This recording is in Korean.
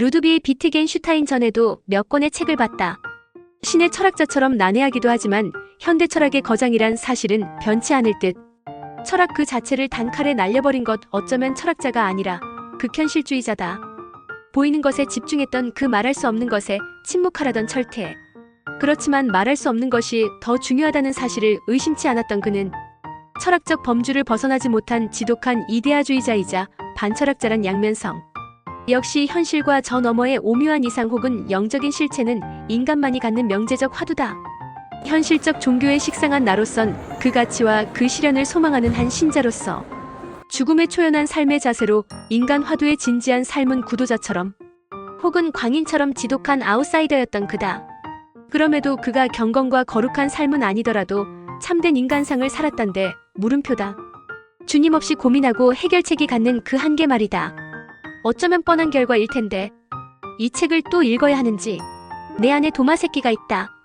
루드비 비트겐슈타인 전에도 몇 권의 책을 봤다. 신의 철학자처럼 난해하기도 하지만 현대 철학의 거장이란 사실은 변치 않을 듯. 철학 그 자체를 단칼에 날려버린 것 어쩌면 철학자가 아니라 극현실주의자다. 보이는 것에 집중했던 그 말할 수 없는 것에 침묵하라던 철퇴. 그렇지만 말할 수 없는 것이 더 중요하다는 사실을 의심치 않았던 그는 철학적 범주를 벗어나지 못한 지독한 이데아주의자이자 반철학자란 양면성. 역시 현실과 저 너머의 오묘한 이상 혹은 영적인 실체는 인간만이 갖는 명제적 화두다. 현실적 종교에 식상한 나로선 그 가치와 그 실현을 소망하는 한 신자로서 죽음에 초연한 삶의 자세로 인간 화두에 진지한 삶은 구도자처럼 혹은 광인처럼 지독한 아웃사이더였던 그다. 그럼에도 그가 경건과 거룩한 삶은 아니더라도 참된 인간상을 살았단데 물음표다. 주님 없이 고민하고 해결책이 갖는 그 한계 말이다. 어쩌면 뻔한 결과일 텐데 이 책을 또 읽어야 하는지 내 안에 도마 새끼가 있다.